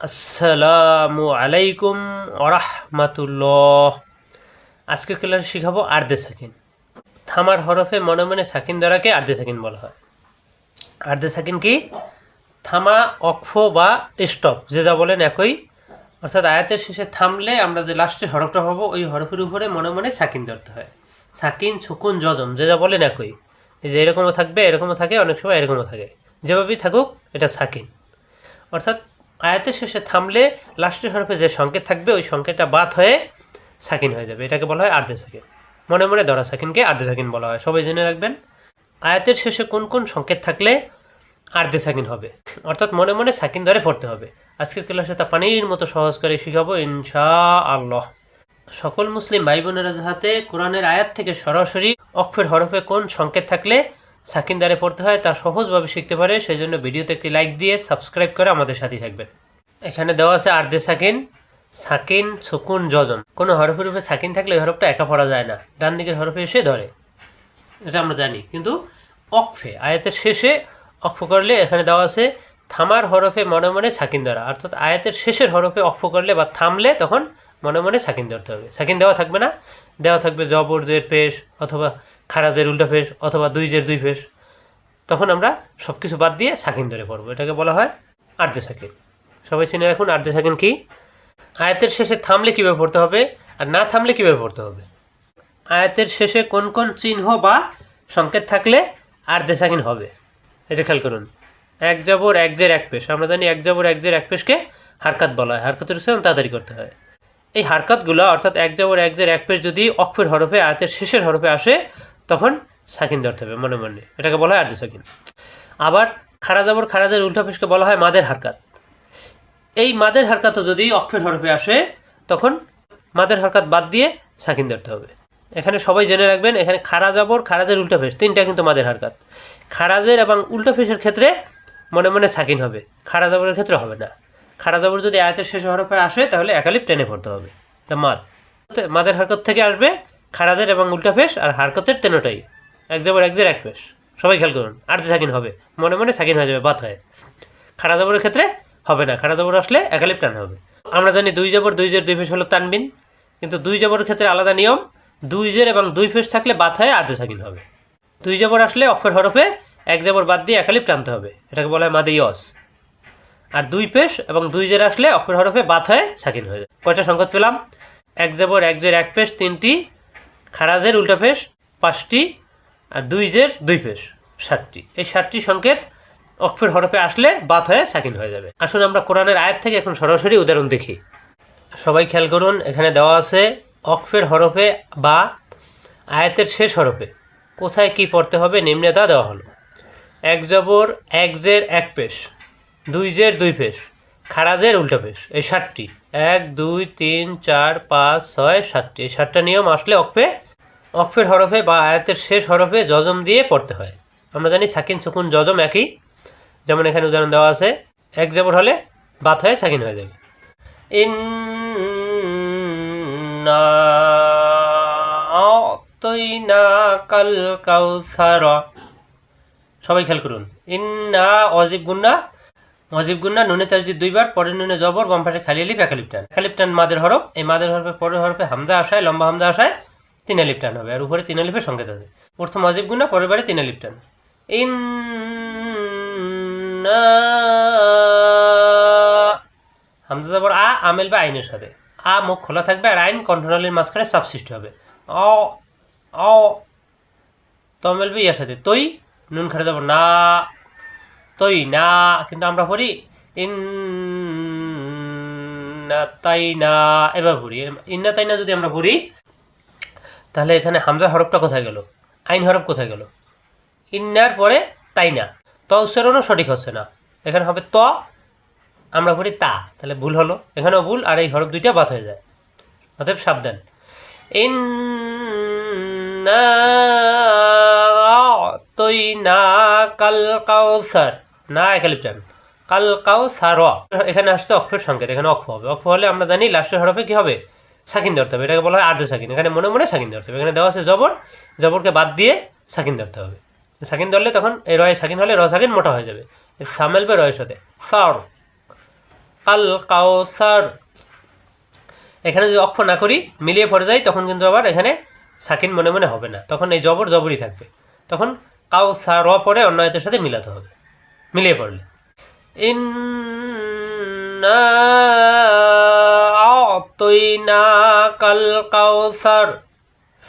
আসসালামু আলাইকুম ওরহমাতুল্লাহ। আজকের ক্লাসে শিখাবো আর্দে সাকিন। থামার হরফে মনে মনে সাকিন দ্বারাকে আর্দে সাকিন বলা হয়। আর্দে সাকিন কি? থামা, অক্ষ বা স্টপ, যে যা বলেন একই। অর্থাৎ আয়াতের শেষে থামলে আমরা যে লাস্টে হরফটা পাবো, ওই হরফের উপরে মনে মনে সাকিন ধরতে হয়। সাকিন, সুকুন যজম যে যা বলেন একই। যে এরকমও থাকবে, এরকমও থাকে, অনেক সময় এরকমও থাকে। যেভাবেই থাকুক, এটা সাকিন। অর্থাৎ আয়াতের শেষে থামলে লাস্টের হরফে যে সংকেত থাকবে, ওই সংকেতটা বাদ হয়ে সাকিন হয়ে যাবে। এটাকে বলা হয় আর্ধে সাকিন। মনে মনে ধরা সাকিনকে আর্ধে সাকিন বলা হয়। সবাই জেনে রাখবেন, আয়াতের শেষে কোন কোন সংকেত থাকলে আর্ধে সাকিন হবে? অর্থাৎ মনে মনে সাকিন ধরে পড়তে হবে। আজকের ক্লাসে তা পানির মতো সহজ করে শিখাবো ইনশা আল্লাহ সকল মুসলিম ভাই বোনেরা যাহাতে কোরআনের আয়াত থেকে সরাসরি অক্ষর হরফে কোন সংকেত থাকলে সাকিন দ্বারে পড়তে হয়, তা সহজভাবে শিখতে পারে সেই জন্য ভিডিওতে একটি লাইক দিয়ে সাবস্ক্রাইব করে আমাদের সাথে থাকবেন। এখানে দেওয়া আছে আর্ধে সাকিন সাকিন, সুকুন, যজন। কোনো হরফের উপরে সাকিন থাকলে ওই হরফটা একা পড়া যায় না। ডান দিকের হরফে এসে ধরে। এটা আমরা জানি। কিন্তু অক্ষে আয়াতের শেষে অক্ষ করলে এখানে দেওয়া আছে, থামার হরফে মনে মনে সাকিন ধরা। অর্থাৎ আয়াতের শেষের হরফে অক্ষ করলে বা থামলে তখন মনে মনে সাকিন ধরতে হবে। সাকিন দেওয়া থাকবে না। দেওয়া থাকবে জবর, জের, পেশ অথবা খারাজের উল্টা ফেস অথবা দুই জের, দুই ফেস তখন আমরা সব কিছু বাদ দিয়ে সাকিন ধরে পড়ব। এটাকে বলা হয় আর্ধে সাকিন সবাই চিনে রাখুন, আর্ধে সাকিন কি? আয়াতের শেষে থামলে কীভাবে পড়তে হবে আর না থামলে কীভাবে পড়তে হবে? আয়াতের শেষে কোন কোন চিহ্ন বা সংকেত থাকলে আর্ধে সাকিন হবে? এটা খেয়াল করুন, এক জবর, এক জের, এক পেশ। আমরা জানি এক জবর, এক জের, এক পেশকে হারকাত বলা হয়। হারকাতের উচ্চারণ তাড়াতাড়ি করতে হয়। এই হারকাতগুলো অর্থাৎ এক জবর, এক জের, এক পেশ যদি অক্ষর হরফে, আয়াতের শেষের হরফে আসে তখন সাকিন ধরতে হবে, মনে মনে। এটাকে বলা হয় আর্ধ সাকিন। আবার খারা জবর খারাজের উল্টা পেশকে বলা হয় মাদের হারকাত। এই মাদের হারকাতও যদি অক্ষর হরফে আসে, তখন মাদের হারকাত বাদ দিয়ে সাকিন ধরতে হবে। এখানে সবাই জেনে রাখবেন, এখানে খারা জবর খারাজের উল্টা ফেস তিনটা কিন্তু মাদের হারকাত। খারাজের এবং উল্টা ফেসের ক্ষেত্রে মনে মনে সাকিন হবে খারা জবরের ক্ষেত্রে হবে না। খারা জবর যদি আয়াতের শেষ হরফে আসে, তাহলে একালিপ টেনে পড়তে হবে। এটা মাদ। মাদের হারকত থেকে আসবে খারাজের এবং উল্টা ফেস আর হারকতের তেনোটাই। এক জবর এক জের এক ফেস সবাই খেয়াল করুন আর্ধে সাকিন হবে। মনে মনে সাকিন হয়ে যাবে বাত হয়। খারা জবরের ক্ষেত্রে হবে না। খারা জবর আসলে একালিপ টান হবে। আমরা জানি দুই জবর দুই জের দুই ফেস হলো তানবিন। কিন্তু দুই জবরের ক্ষেত্রে আলাদা নিয়ম। দুই জের এবং দুই ফেস থাকলে বাত হয়ে আর্ধে সাকিন হবে। দুই জবর আসলে অক্ষর হরফে এক জবর বাদ দিয়ে একালিপ টানতে হবে। এটাকে বলা হয় মাদে ইয়স। আর দুই পেশ এবং দুই জের আসলে অক্ষর হরফে বাত হয়ে সাকিন হয়ে যায়। কয়টা সংকট পেলাম? এক জবর এক জের এক পেশ তিনটি। খারাজের উল্টা পেশ পাঁচটি, আর দুই জের দুই পেশ ষাটটি এই ষাটটি সংকেত অক্ষর হরফে আসলে বাত হয়ে সাকিন হয়ে যাবে। আসুন আমরা কোরআনের আয়াত থেকে এখন সরাসরি উদাহরণ দেখি। সবাই খেয়াল করুন, এখানে দেওয়া আছে অক্ষের হরফে বা আয়াতের শেষ হরফে। কোথায় কি পড়তে হবে, নিম্নে তা দেওয়া হলো। এক জবর এক জের এক পেশ দুই জের দুই পেশ খারাজের উল্টা পেশ এই ষাটটি এক, দুই, তিন, চার, পাঁচ, ছয়, সাতটি। এই সাতটা নিয়ম আসলে অক্ষে অক্ষের হরফে বা আয়াতের শেষ হরফে জজম দিয়ে পড়তে হয়। আমরা জানি সাকিন সুকুন জজম একই। যেমন এখানে উদাহরণ দেওয়া আছে, এক জবর হলে বাত হয়ে সাকিন হয়ে যাবে। আতাইনা কাল সবাই খেয়াল করুন। ইন্না অজিব গুন্না অজিব গুন্না নুনে তার দুইবার পরে নুনে জবর, বাম পাশে খালি আলিপ একালিপ টান। একালিপ টান মাদের হরফ, এই মাদের হরফে পরের হরফে হামজা আসায়, লম্বা হামজা আসায় তিন আলিপ টান হবে, আর উপরে তিন আলিপের সংকেত আছে। প্রথম অজিব গুন্না পরের বারে তিন আলিপ টান। হামজা জবর আ, আমেল বা আইনের সাথে। আ, মুখ খোলা থাকবে, আর আইন কন্ট্রোলের মাঝখানে সাবসিস্ট হবে। অ অ, তমেল বি, ইয়ার সাথে। তৈ, নুন খারে যাব না। তৈ, না, কিন্তু আমরা পড়ি ইন না তাই না এবার পড়ি। ইন্না তাই না যদি আমরা পড়ি তাহলে এখানে হামজা হরফটা কোথায় গেল? আইন হরফ কোথায় গেল? ইন্নার পরে তাই না। ত উচ্চারণও সঠিক হচ্ছে না। এখানে হবে ত, আমরা পড়ি তা। তাহলে ভুল হলো। এখানেও ভুল, আর এই হরফ দুইটা বাদ হয়ে যায়। অতএব সাবধান। তৈ না কাল কাউসার। না, একালিপটান। কাল কাউসার। এখানে আসছে অক্ষর সংকেত, এখানে অক্ষ হবে। অক্ষ হলে আমরা জানি লাস্টের হরফে কি হবে? সাকিন ধরতে হবে। এটাকে বলা হয় আর্ধ সাকিন। এখানে মনে মনে সাকিন ধরতে হবে। এখানে দেওয়া আছে জবর, জবরকে বাদ দিয়ে সাকিন ধরতে হবে। সাকিন ধরলে তখন এই রয় সাকিন হলে র সাকিন মোটা হয়ে যাবে। সামেলবে রয়ের সাথে। সার। কাল কাউসার এখানে যদি অক্ষ না করি, মিলিয়ে পড়ে যাই তখন কিন্তু আবার এখানে সাকিন মনে মনে হবে না। তখন এই জবর জবরই থাকবে। তখন কাউসার র পরে অন্য আয়াতের সাথে মিলাতে হবে। মিলিয়ে পড়লে। ইন্না আতইনা কাল কাউসার।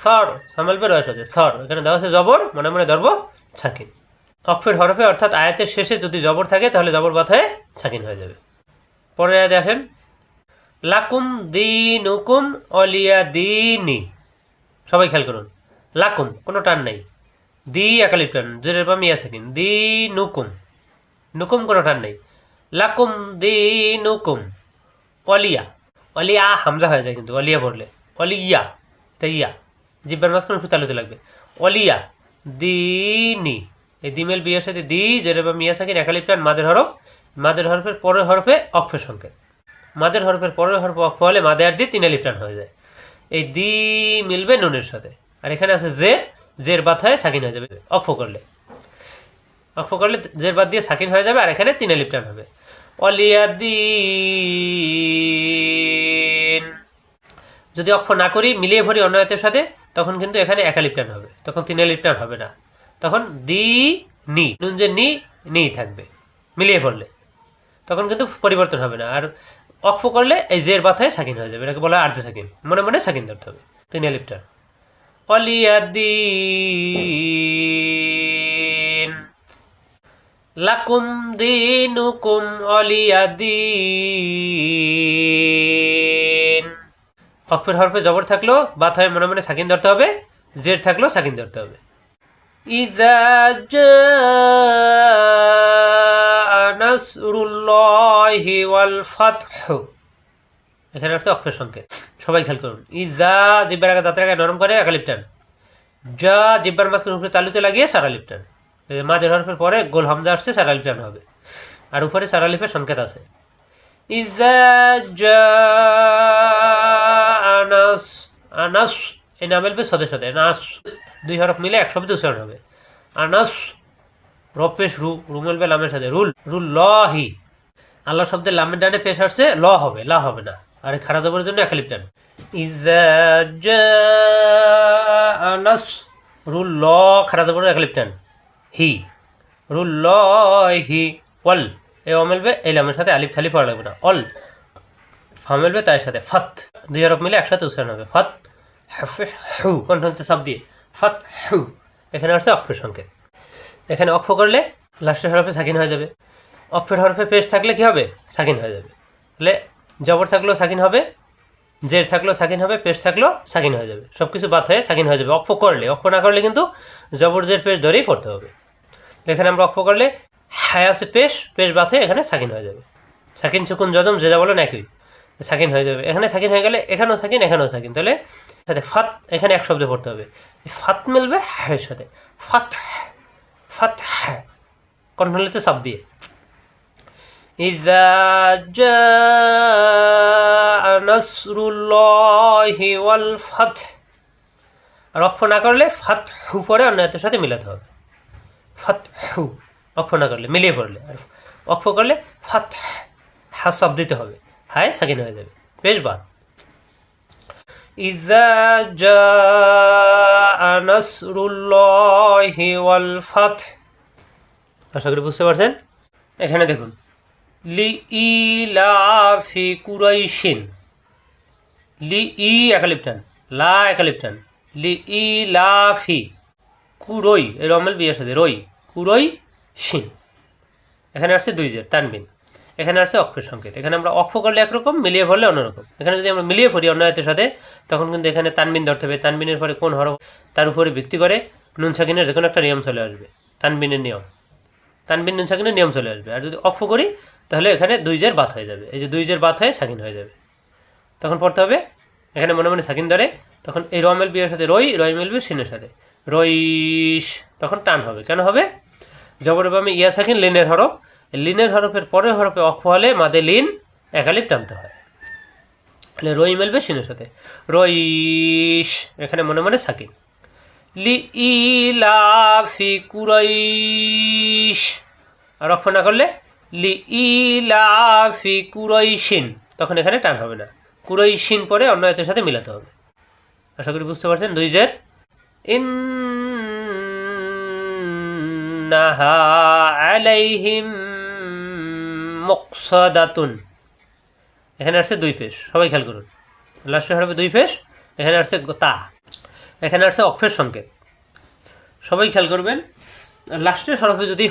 সর, সামাল বের সাথে সর। এখানে দেওয়া আছে জবর, মনে মনে ধরবো সাকিন অক্ষের হরফে অর্থাৎ আয়াতের শেষে যদি জবর থাকে, তাহলে জবর বাত হয়ে সাকিন হয়ে যাবে। পরে আসেন। লাকুম দিনুকুম অলিয়া দিনি। সবাই খেয়াল করুন। লাকুম, কোনো টান নাই। দি একালিপ টান পা মিয়া সাকিন দি নুকুম নুকুম কোনো টান নেই। লাকুম দি নুকুম অলিয়া। অলিয়া হামজা হয়ে যায় কিন্তু। অলিয়া পড়লে অলিয়া এটা ইয়া। জিব্বার মাঝখানে একটু তালুতে লাগবে। অলিয়া দিনি এই দিমেল বিয়ের সাথে দি জেরে বা মিয়া সাকিন একালিপ টান মাদের হরফ। মাদের হরফের পরের হরফে অক্ষের সংকেত। মাদের হরফের পরের হরফ অক্ষ হলে মাদে আর দি, তিন আলিপ টান হয়ে যায়। এই দি মিলবে নুনের সাথে। আর এখানে আছে জে, জের বাদ হয়ে সাকিন হয়ে যাবে। অক্ষ করলে। অক্ষ করলে জের বাদ দিয়ে সাকিন হয়ে যাবে, আর এখানে তিন আলিপ টান হবে। যদি অক্ষ না করি, মিলিয়ে ভরি অন্য আয়াতের সাথে, তখন কিন্তু এখানে এক আলিপ হবে। তখন তিন আলিপ হবে না। তখন দি, নি, নুন যে নি নি থাকবে। মিলিয়ে পড়লে তখন কিন্তু পরিবর্তন হবে না। আর অক্ষ করলে এই জের বাথায় সাকিন হয়ে যাবে। এটাকে বলা হয় আর্ধ সাকিন। মনে মনে সাকিন ধরতে হবে। তিন আলিপ টান অলিয়াদিন। লাকুম দিনুকুম অলিয়াদিন অক্ষর হরফে জবর থাকল, বাত হয় মনে মনে সাকিন ধরতে হবে, জের থাকলেও সাকিন ধরতে হবে। ইজা নাসরুল্লাহি ওয়াল ফাতহু। এখানে অর্থ অক্ষর সংকেত। সবাই খেয়াল করুন। ইজা জিব্বার আগে দাঁতের আগে নরম করে একালিপ টান যা জিব্বার মাঝখানে তালুতে লাগিয়ে সারা লিপ মাঝের হরফের পরে গোল হামজা আসছে, সারা টান হবে। আর উপরে সারা লিপের সংকেত আছে। ইজা আনাস আনাস, এই নামের বেশ সদে সদে নাস, দুই হরফ মিলে এক শব্দ উচ্চারণ হবে। আনাস, রপেশ রু রুমেল বে লামের সাথে, রুল রুল লহি আল্লাহ শব্দের লামের ডানে পেশ আসছে, ল হবে, লা হবে না। আর খারাপ জবরের জন্য একালিপ টান ইজা আনাস, রুল, ল, খারাপ জবরের একালিপ টান হি। রুল ল হি ওয়াল এই অমেলবে এই লামের সাথে আলিফ খালি পড়া লাগবে না। অল ফামেলবে তার সাথে। ফত। দুই হরফ মিলে একসাথে উচ্চারণ হবে। ফত হু। কণ্ঠতে সব দিয়ে। ফত হু। এখানে হচ্ছে অক্ষর সংকেত। এখানে অক্ষ করলে লাস্টের হরফে সাকিন হয়ে যাবে। অক্ষর হরফে পেশ থাকলে কি হবে? সাকিন হয়ে যাবে। তাহলে জবর থাকলেও সাকিন হবে, জের থাকলেও সাকিন হবে পেশ থাকলেও সাকিন হয়ে যাবে। সব কিছু বাদ হয়ে সাকিন হয়ে যাবে। অক্ষ করলে, অক্ষ না করলে কিন্তু জবর, জের পেশ ধরেই পড়তে হবে। এখানে আমরা অক্ষ করলে হায়াসে পেশ পেশ বাদ হয়ে এখানে সাকিন হয়ে যাবে সাকিন সুকুন যদম যে যা বলেন একই সাকিন হয়ে যাবে এখানে সাকিন হয়ে গেলে এখানেও সাকিন এখানেও সাকিন তাহলে সাথে ফাত এখানে এক শব্দে পড়তে হবে এই ফাত মিলবে হ্যাঁ সাথে ফাত ফাত হ্যাঁ কণ্ঠলিতে চাপ দিয়ে إذا جاء نصر الله والفتح আর অক্ষ না করলে ফাত হু পরে অন্য এতের সাথে মিলাতে হবে ফাত হু অক্ষ না করলে মিলিয়ে পড়লে আর অক্ষ করলে ফাত হা সব দিতে হবে হায় সাকিন হয়ে যাবে বেশ বাদ إذا جاء نصر الله والفتح আশা করি বুঝতে পারছেন এখানে দেখুন লি ইলাফি কুরাইশিন লি ই একালিপটান লা একালিপটান লি ইলাফি কুরই এই রমেল বিয়ের সাথে, রই, কুরই শিন। এখানে আসছে দুই জের, তানবিন। এখানে আসছে অক্ষর সংকেত। এখানে আমরা অক্ষ করলে একরকম, মিলিয়ে পড়লে অন্যরকম। এখানে যদি আমরা মিলিয়ে পড়ি অন্য হাতের সাথে, তখন কিন্তু এখানে তানবিন ধরতে হবে। তানবিনের পরে কোন হরফ তার উপরে ভিত্তি করে নুন সাকিনের যে কোনো একটা নিয়ম চলে আসবে, তানবিনের নিয়ম। তানবিন নুন সাকিনের নিয়ম চলে আসবে। আর যদি অক্ষ করি, তাহলে এখানে দুই জের বাত হয়ে যাবে। এই যে দুই জের বাত হয়ে সাকিন হয়ে যাবে। তখন পড়তে হবে, এখানে মনে মনে সাকিন ধরে, তখন এই রমেল বিয়ের সাথে রই রই মিলবে সিনের সাথে। রইস। তখন টান হবে। কেন হবে? জবরের বামে ইয়া সাকিন লিনের হরফ। লিনের হরফের পরের হরফে অক্ষ হলে মাদে লিন একালিপ টানতে হয়। তাহলে রই মেলবে সিনের সাথে। রইস। এখানে মনে মনে সাকিন। লি ইলাফি কুরাইশ। আর অক্ষ না করলে লি ই ইলাফি কুরৈশিন তখন এখানে টান হবে না। কুরৈশিন পরে অন্য আয়াতের সাথে মিলাতে হবে। আশা করি বুঝতে পারছেন? দুই জের ইন্নাহা আলাইহিম মুকসাদাতুন এখানে আসছে দুই পেশ। সবাই খেয়াল করুন। লাস্টে হবে দুই পেশ। এখানে আসছে তা। এখানে আসছে অক্ষের সংকেত। সবাই খেয়াল করবেন লাস্টের সরফে যদি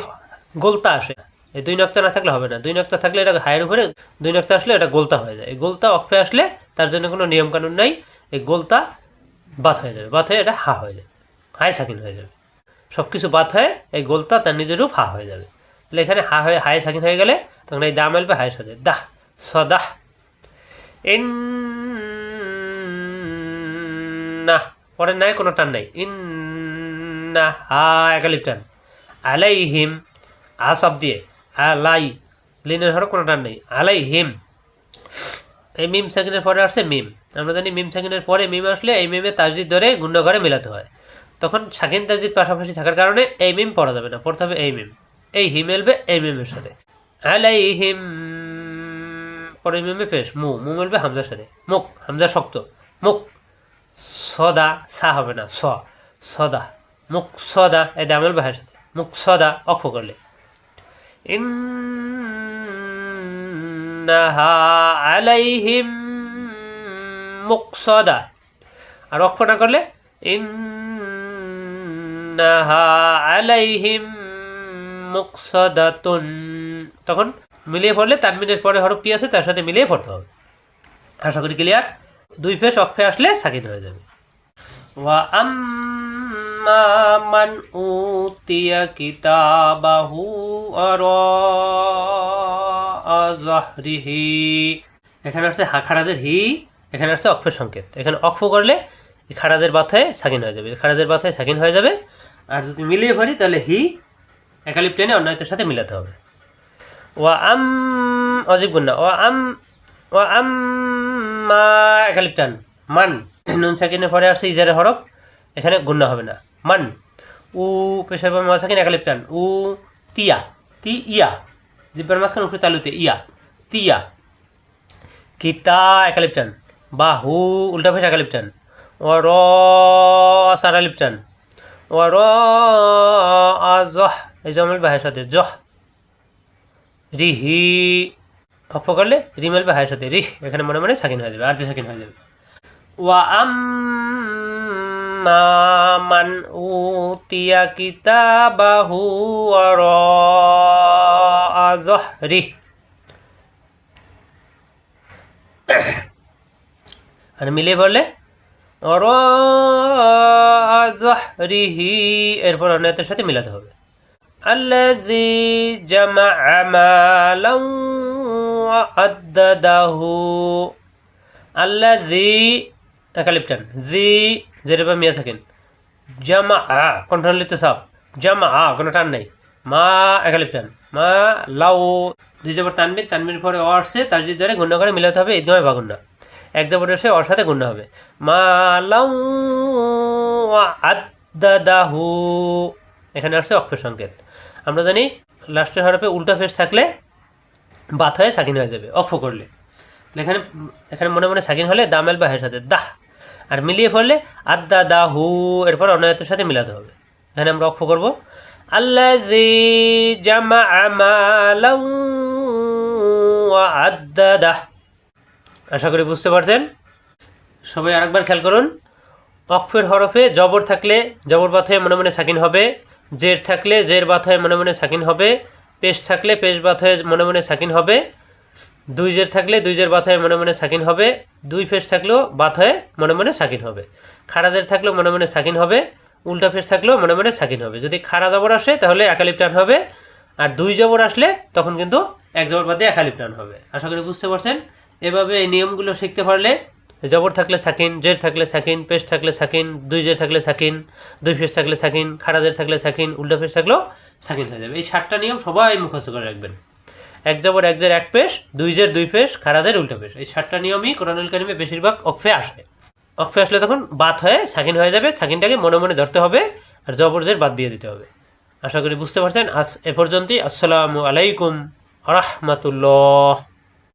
গোলতা আসে, এই দুই নক্তা না থাকলে হবে না। দুই নক্তা থাকলে এটা হায়ের উপরে, দুই নক্তা আসলে এটা গোলতা হয়ে যায়। এই গোলতা অক্ষে আসলে তার জন্য কোনো নিয়মকানুন নাই। এই গোলতা বাত হয়ে যাবে। বাত হয়ে এটা হা হয়ে যাবে হায় সাকিন হয়ে যাবে। সব কিছু বাদ হয়ে এই গোলতা তার নিজের রূপ হা হয়ে যাবে। তাহলে এখানে হা হয়ে, হায় সাকিন হয়ে গেলে তখন এই দাম আসবে হায়ের সাথে দাহ, সদাহ। ইন না পরের নাই, কোনো টান নাই। ইন না হা একালিপ টান। আলাইহিম আসব দিয়ে। আলাই, লিনের হরফ কোনো টান নেই। আলাই হিম এই মিম সাকিনের পরে আসছে মিম। আমরা জানি মিম সাকিনের পরে মিম আসলে এই মিমে তাজদিদ ধরে গুণ্য ঘরে মেলাতে হয়। তখন শাকিন তাজদিদ পাশাপাশি থাকার কারণে এই মিম পড়া যাবে না, পড়তে হবে এই মিম এই হিম এলবে এই মিমের সাথে। আলাইহিম পরে মিমে পেশ, মু মু মেলবে হামজার সাথে। মুখ, হামজা শক্ত। মুখ, সদা, সা হবে না, স, সদা। মুখ, সদা, এই দামেল বাহের সাথে। মুখ, সদা, অক্ষ করলে। ইন্নাহা আলাইহিম মুকসদা আর অক্ষ না করলে ইন্নাহা আলাইহিম মুকসদাতুন তখন মিলিয়ে পড়লে তানমিনের পরে হরফ কি আছে, তার সাথে মিলিয়ে পড়তে হবে। আশা করি ক্লিয়ার দুই ফেস অক্ষে আসলে সাকিন হয়ে যাবে। ওয়া আম্মা মান উতিয়া কিতাবাহু আরা জাহরিহি। এখানে আসছে হা, খারাজের হি, এখানে আসছে অক্ষের সংকেত। এখানে অক্ষ করলে খারাজের বাথায় সাকিন হয়ে যাবে। খারাজের বাথায় সাকিন হয়ে যাবে। আর যদি মিলিয়ে পারি, তাহলে হি একালিপ টেনে অন্যায়তের সাথে মিলাতে হবে। ওয়া আম অজীব গুন্না ওয়া আম ওয়া আম মা একালিপ টান মান। নুন সাকিনের পরে আসছে ইজারে হরফ, এখানে গুন্না হবে না। মান। উ পর মা সাকিন একালিপ টান উ তিয়া তি ইয়া জিব্বার মাঝখানে উপরে তালুতে ইয়া, তিয়া। কিতা একালিপ টান বা হু উল্টা ফেস একালিপ টান ও র সারালিপ এই বাহের সাথে, জহ। রিহি। অক্ষ করলে রিমেল বা হায়ের সাথে, রিহ। এখানে মনে মনে সাকিন হয়ে যাবে, আর সাকিন হয়ে যাবে। ওয়া আম্মা মান উতিয়া কিতাবাহু ওয়ারা যহরিহ আর মিলিয়ে পড়লে জহরিহি এরপর অন্যায়ের সাথে মিলাতে হবে। আল্লাজি জামা আমালাউ আদাদাহু আল্লাজি একালিপটান জি যেরবা মিয়া থাকেন জামা আ কণ্ঠনলিত সাপ জামা আ কোনো টান নাই। মা একালিপটান মা, লাউ। দুই জবর তানবির। তানবির পরে অর্সে তার যদি ধরে গুণ্য করে মিলাতে হবে ঈদগামে ভাগুন না এক জবর এসে ওর সাথে গুণ্য হবে। মা লাউ আদাদাহু এখানে আসছে অক্ষর সংকেত। আমরা জানি লাস্টের হরফে উল্টা ফেস থাকলে বাত হয়ে সাকিন হয়ে যাবে, অক্ষ করলে। এখানে এখানে মনে মনে সাকিন হলে দামেল বা হের সাথে, দাহ। আর মিলিয়ে পড়লে আদা হু এরপর অনয়তের সাথে মিলাতে হবে। এখানে আমরা অক্ষ করব। আল্লাহ জামা আমালাউ আদা দাহ আশা করি বুঝতে পারছেন? সবাই আরেকবার খেয়াল করুন। অক্ষের হরফে জবর থাকলে জবর বাথয়ে মনে মনে সাকিন হবে। জের থাকলে জের বাথয়ে মনে মনে সাকিন হবে। পেশ থাকলে পেশ বাথয়ে মনে মনে সাকিন হবে। দুই জের থাকলে দুই জের বাথয়ে মনে মনে সাকিন হবে। দুই ফেস থাকলেও বাথয়ে মনে মনে সাকিন হবে। খাড়া জের থাকলেও মনে মনে সাকিন হবে। উল্টা ফেস থাকলেও মনে মনে সাকিন হবে। যদি খাড়া জবর আসে তাহলে একালিপ টান হবে। আর দুই জবর আসলে তখন কিন্তু এক জবর বাদে একালিপ টান হবে। আশা করি বুঝতে পারছেন? এভাবে এই নিয়মগুলো শিখতে পারলে জবর থাকলে সাকিন, জের থাকলে সাকিন পেশ থাকলে সাকিন, দুই জের থাকলে সাকিন, দুই ফেস থাকলে সাকিন, খাড়া জের থাকলে সাকিন, উল্টা ফেস থাকলেও সাকিন হয়ে যাবে। এই সাতটা নিয়ম সবাই মুখস্থ করে রাখবেন। এক জবর, এক জের, এক পেশ দুই জের, দুই পেশ খারাজের উল্টা পেশ এই সাতটা নিয়মই কোরআনুল কারিমে বেশিরভাগ অক্ষে আসে। অক্ষে আসলে তখন বাত হয়ে সাকিন হয়ে যাবে, সাকিনটাকে মনে মনে ধরতে হবে আর জবর জের বাদ দিয়ে দিতে হবে। আশা করি বুঝতে পারছেন। আস এ পর্যন্তই। আসসালামু আলাইকুম রাহমাতুল্লাহ।